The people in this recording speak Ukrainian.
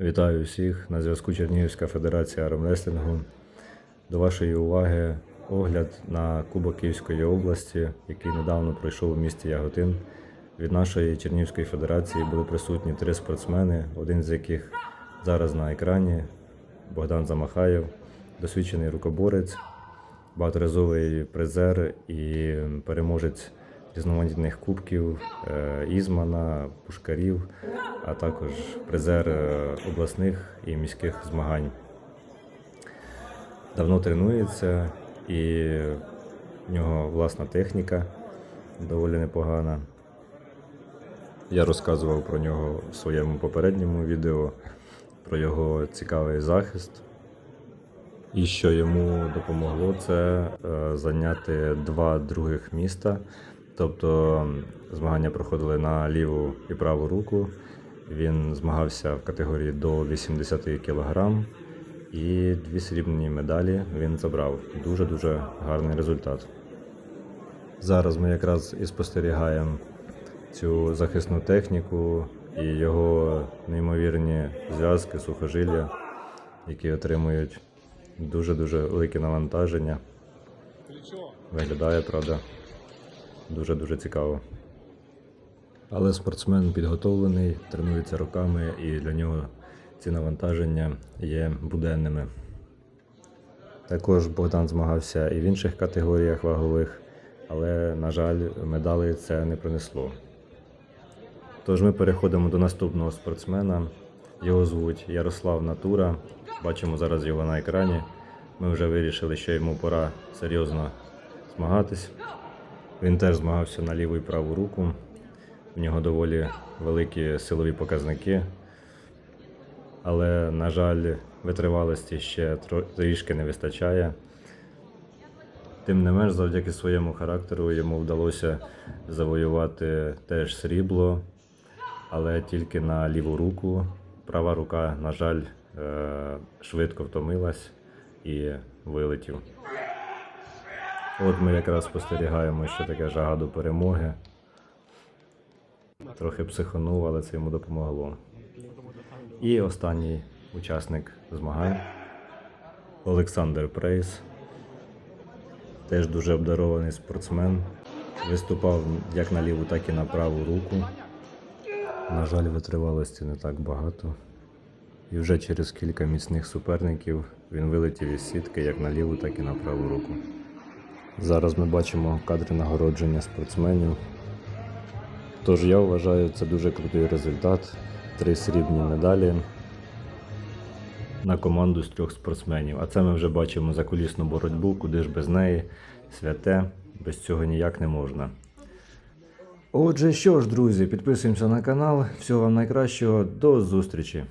Вітаю всіх на зв'язку Чернігівська Федерація армреслінгу. До вашої уваги огляд на Кубок Київської області, який недавно пройшов у місті Яготин. Від нашої Чернігівської федерації були присутні три спортсмени, один з яких зараз на екрані Богдан Замахаєв, досвідчений рукоборець, багаторазовий призер і переможець різноманітних кубків е, Ізмана, Пушкарів, а також призер е, обласних і міських змагань. Давно тренується і в нього власна техніка доволі непогана. Я розказував про нього в своєму попередньому відео, про його цікавий захист. І що йому допомогло, це е, зайняти два других міста. Тобто змагання проходили на ліву і праву руку. Він змагався в категорії до 80 кг і дві срібні медалі він забрав. Дуже-дуже гарний результат. Зараз ми якраз і спостерігаємо цю захисну техніку і його неймовірні зв'язки, сухожилля, які отримують дуже-дуже велике навантаження. Виглядає, правда, дуже-дуже цікаво. Але спортсмен підготовлений, тренується роками, і для нього ці навантаження є буденними. Також Богдан змагався і в інших категоріях вагових, але, на жаль, медалей це не принесло. Тож ми переходимо до наступного спортсмена. Його звуть Ярослав Натура. Бачимо зараз його на екрані. Ми вже вирішили, що йому пора серйозно змагатись. Він теж змагався на ліву і праву руку. В нього доволі великі силові показники. Але, на жаль, витривалості ще трішки не вистачає. Тим не менш, завдяки своєму характеру йому вдалося завоювати теж срібло, але тільки на ліву руку. Права рука, на жаль, е, швидко втомилась і вилетів. От ми якраз спостерігаємо, що таке жага до перемоги. Трохи психонув, але це йому допомогло. І останній учасник змагань Олександр Прейс. Теж дуже обдарований спортсмен. Виступав як на ліву, так і на праву руку. На жаль, витривалості не так багато. І вже через кілька міцних суперників він вилетів із сітки як на ліву, так і на праву руку. Зараз ми бачимо кадри нагородження спортсменів. Тож я вважаю, це дуже крутий результат. Три срібні медалі на команду з трьох спортсменів. А це ми вже бачимо закулісну боротьбу, куди ж без неї святе, без цього ніяк не можна. Отже, що ж, друзі, підписуємося на канал. Всього вам найкращого, до зустрічі!